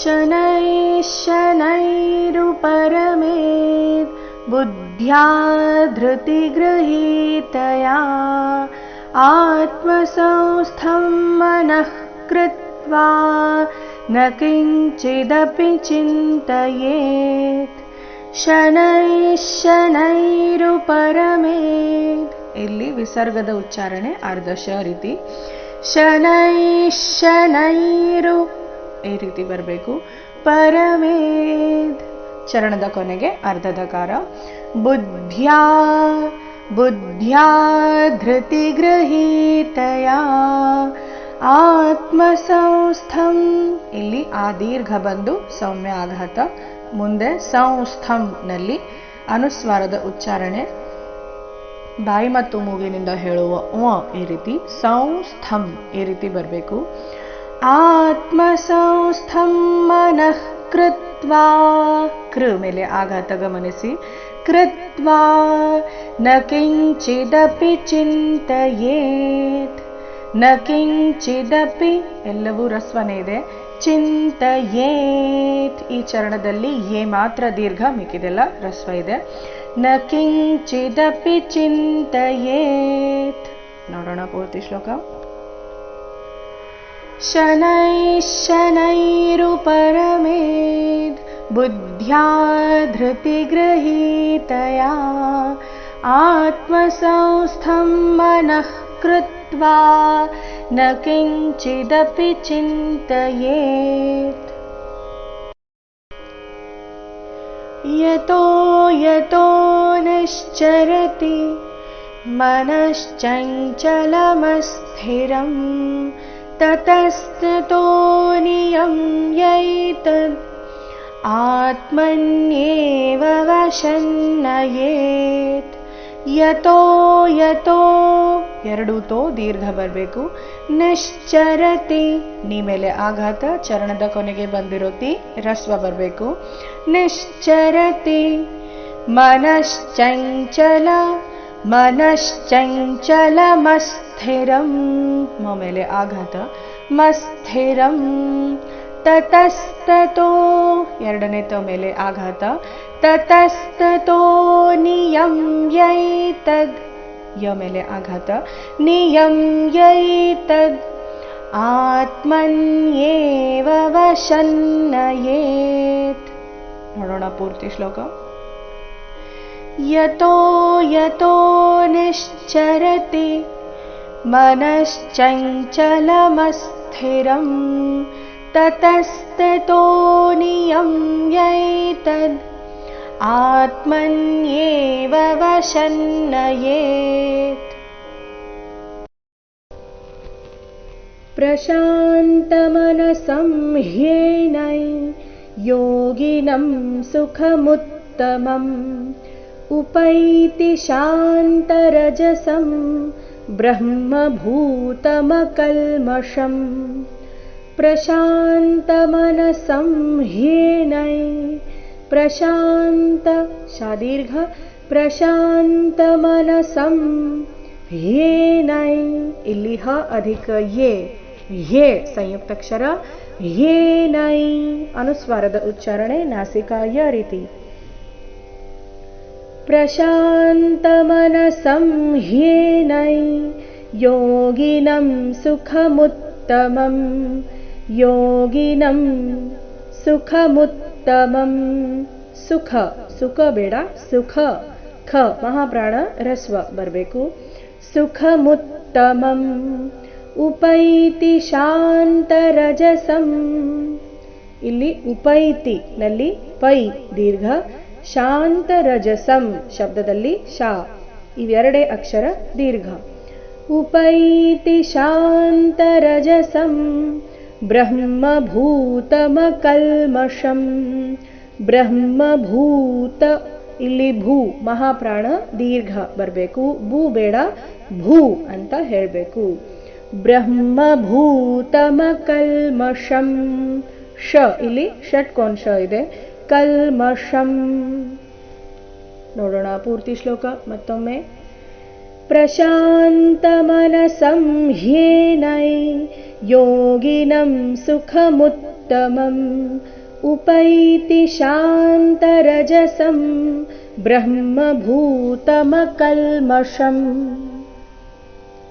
शनैः शनैरुपरमेत् बुद्ध्या धृतिगृहीतया आत्मसंस्थं मनः कृत्वा न किञ्चिदपि चिन्तयेत् शनैः शनैरुपरमेत् ಇಲ್ಲಿ ವಿಸರ್ಗದ ಉಚ್ಚಾರಣೆ ಅರ್ಧಶ ರೀತಿ ಶನೈ ಶನೈರು ಈ ರೀತಿ ಬರಬೇಕು. ಪರಮೇದ್. ಚರಣದ ಕೊನೆಗೆ ಅರ್ಧದಕಾರ. ಬುದ್ಧ್ಯಾ ಬುದ್ಧ್ಯಾ ಧೃತಿಗೃಹೀತಯ ಆತ್ಮಸಂಸ್ಥಂ. ಇಲ್ಲಿ ಆ ದೀರ್ಘ ಬಂದು ಸೌಮ್ಯ ಆಘಾತ. ಮುಂದೆ ಸಂಸ್ಥಂನಲ್ಲಿ ಅನುಸ್ವಾರದ ಉಚ್ಚಾರಣೆ. ಬಾಯಿ ಮತ್ತು ಮೂಗಿನಿಂದ ಹೇಳುವ ಓ ಈ ರೀತಿ. ಸಂಸ್ಥಂ ಈ ರೀತಿ ಬರಬೇಕು. ಆತ್ಮಸಂಸ್ಥಂ ಮನಃ ಕೃತ್ವಾ. ಕೃ ಮೇಲೆ ಆಘಾತ ಗಮನಿಸಿ. ಕೃತ್ವಾ ನ ಕಿಂಚಿದಪಿ ಚಿಂತಯೇತ್. ನ ಕಿಂಚಿದಪಿ ಎಲ್ಲವೂ ರಸ್ವನೇ ಇದೆ. ಚಿಂತೆಯೇತ್. ಈ ಚರಣದಲ್ಲಿ ಏ ಮಾತ್ರ ದೀರ್ಘ, ಮಿಕ್ಕಿದೆಲ್ಲ ರಸ್ವ ಇದೆ. ನ ಕಿಂಚಿದಪಿ ಚಿಂತಯೇತ್. ನೋಡೋಣ ಪೂರ್ತಿ ಶ್ಲೋಕ. शनैः शनैरुपरमेद् बुद्ध्या धृतिगृहीतया आत्मसंस्थं मनः कृत्वा न किञ्चिदपि चिन्तयेत्। यतो यतो निश्चरति मनश्चञ्चलमस्थिरम् ततस्ततो नियम्यैतद् आत्मन्येव ವಶನ್ನಯೇತ್ ಯತೋ ಯತೋ ಎರಡು ತೋ ದೀರ್ಘ ಬರಬೇಕು ನಿಶ್ಚರತಿ ನೀ ಮೇಲೆ ಆಘಾತ ಚರಣದ ಕೊನೆಗೆ ಬಂದಿರೋತಿ ರಸ್ವ ಬರಬೇಕು ನಿಶ್ಚರತಿ ಮನಶ್ಚಂಚಲ मनश्चञ्चलमस्थिरं ममेले आघात। मस्थिरं ततस्ततो। एरडने एडने मेले आघात ततस्ततो नियं यैतद् मेले आघात नियं यैतद् आत्मन्येव वशन्नयेत् नोडोण पूर्तिश्लोकम् यतो यतो निश्चरति मनश्चञ्चलमस्थिरं ततस्ततो नियम्यैतद् आत्मन्येव वशन्नयेत्। प्रशान्तमनसं ह्येनै योगिनं सुखमुत्तमम् उपैति शान्तरजसं ब्रह्मभूतमकल्मषम् प्रशान्तमनसं ह्येनै प्रशान्त शादीर्घ प्रशान्तमनसं ह्येनै इलिह अधिक ये ये संयुक्तक्षर ह्येनै अनुस्वारद उच्चारणे नासिकाय रीति। प्रशान्तमनसं ह्येनै योगिनं सुखमुत्तमं योगिनं सुखमुत्तमं ಸುಖ ಸುಖ ಬೇಡ ಸುಖ ಖ ಮಹಾಪ್ರಾಣ ರಸ್ವ ಬರಬೇಕು ಸುಖಮುತ್ತಮಂ ಉಪೈತಿ ಶಾಂತರಜಸಂ ಇಲ್ಲಿ ಉಪೈತಿ ನಲ್ಲಿ ಪೈ ದೀರ್ಘ ಶಾಂತರಜಸಂ ಶಬ್ದದಲ್ಲಿ ಶಾ. ಇವೆರಡೇ ಅಕ್ಷರ ದೀರ್ಘ. ಉಪೈತಿ ಶಾಂತರಜಸಂ ಬ್ರಹ್ಮಭೂತಮಕಲ್ಮಷಂ ಬ್ರಹ್ಮಭೂತ, ಇಲ್ಲಿ ಭೂ, ಮಹಾಪ್ರಾಣ, ದೀರ್ಘ ಬರಬೇಕು. ಭೂ ಬೇಡ, ಭೂ ಅಂತ ಹೇಳಬೇಕು. ಬ್ರಹ್ಮಭೂತಮಕಲ್ಮಷಂ ಶ, ಇಲ್ಲಿ ಷಟ್ಕೋನ್ ಶ ಇದೆ. ಕಲ್ಮಷಂ ನೋಡೋಣ ಪೂರ್ತಿ ಶ್ಲೋಕ ಮತ್ತೊಮ್ಮೆ ಪ್ರಶಾಂತಮನಸಂ ह्येनै योगिनं सुखमुत्तमम् उत्तमम् उपैति शान्तरजसं ब्रह्मभूतमकल्मषम्